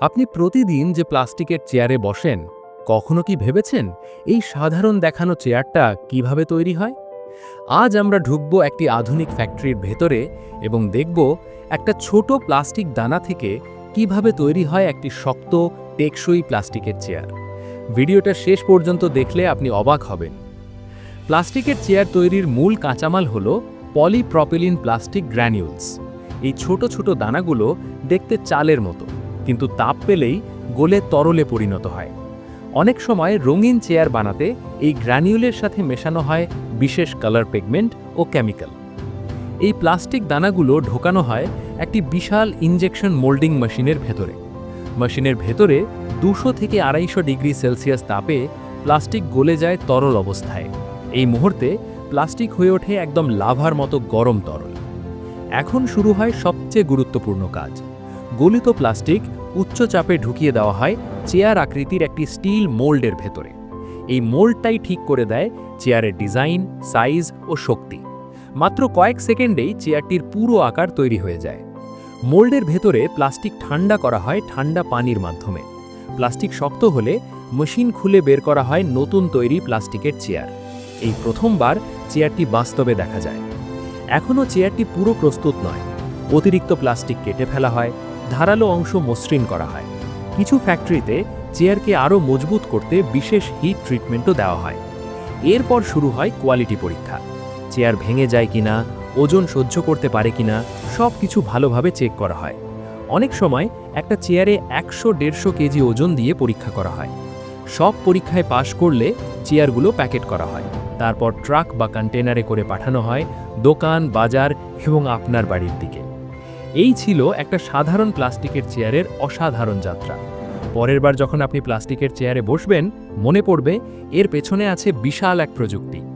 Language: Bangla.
আপনি প্রতিদিন যে প্লাস্টিকের চেয়ারে বসেন, কখনো কি ভেবেছেন এই সাধারণ দেখানো চেয়ারটা কীভাবে তৈরি হয়? আজ আমরা ঢুকব একটি আধুনিক ফ্যাক্টরির ভেতরে এবং দেখব একটা ছোট প্লাস্টিক দানা থেকে কীভাবে তৈরি হয় একটি শক্ত, টেকসই প্লাস্টিকের চেয়ার। ভিডিওটা শেষ পর্যন্ত দেখলে আপনি অবাক হবেন। প্লাস্টিকের চেয়ার তৈরির মূল কাঁচামাল হল পলিপ্রপিলিন প্লাস্টিক গ্র্যানিউলস। এই ছোট ছোট দানাগুলো দেখতে চালের মতো। কিন্তু তাপ পেলেই গলে তরলে পরিণত হয়। অনেক সময় রঙিন চেয়ার বানাতে এই গ্র্যানিউলের সাথে মেশানো হয় বিশেষ কালার পিগমেন্ট ও কেমিক্যাল। এই প্লাস্টিক দানাগুলো ঢোকানো হয় একটি বিশাল ইনজেকশন মোল্ডিং মেশিনের ভেতরে। মেশিনের ভেতরে দুশো থেকে আড়াইশো ডিগ্রি সেলসিয়াস তাপে প্লাস্টিক গলে যায় তরল অবস্থায়। এই মুহূর্তে প্লাস্টিক হয়ে ওঠে একদম লাভার মতো গরম তরল। এখন শুরু হয় সবচেয়ে গুরুত্বপূর্ণ কাজ। গলিত প্লাস্টিক উচ্চ চাপে ঢুকিয়ে দেওয়া হয় চেয়ার আকৃতির একটি স্টিল মোল্ডের ভেতরে। এই মোল্ডটাই ঠিক করে দেয় চেয়ারের ডিজাইন, সাইজ ও শক্তি। মাত্র কয়েক সেকেন্ডেই চেয়ারটির পুরো আকার তৈরি হয়ে যায়। মোল্ডের ভেতরে প্লাস্টিক ঠান্ডা করা হয় ঠান্ডা পানির মাধ্যমে। প্লাস্টিক শক্ত হলে মেশিন খুলে বের করা হয় নতুন তৈরি প্লাস্টিকের চেয়ার। এই প্রথমবার চেয়ারটি বাস্তবে দেখা যায়। এখনও চেয়ারটি পুরো প্রস্তুত নয়। অতিরিক্ত প্লাস্টিক কেটে ফেলা হয়। ধারালো অংশ মসৃণ করা হয়। কিছু ফ্যাক্টরিতে চেয়ারকে আরও মজবুত করতে বিশেষ হিট ট্রিটমেন্টও দেওয়া হয়। এরপর শুরু হয় কোয়ালিটি পরীক্ষা। চেয়ার ভেঙে যায় কিনা, ওজন সহ্য করতে পারে কিনা সব কিছু ভালোভাবে চেক করা হয়। অনেক সময় একটা চেয়ারে একশো দেড়শো কেজি ওজন দিয়ে পরীক্ষা করা হয়। সব পরীক্ষায় পাশ করলে চেয়ারগুলো প্যাকেট করা হয়। তারপর ট্রাক বা কন্টেনারে করে পাঠানো হয় দোকান, বাজার এবং আপনার বাড়ির দিকে। এই ছিল একটা সাধারণ প্লাস্টিকের চেয়ারের অসাধারণ যাত্রা। পরের বার যখন আপনি প্লাস্টিকের চেয়ারে বসবেন, মনে পড়বে এর পেছনে আছে বিশাল এক প্রযুক্তি।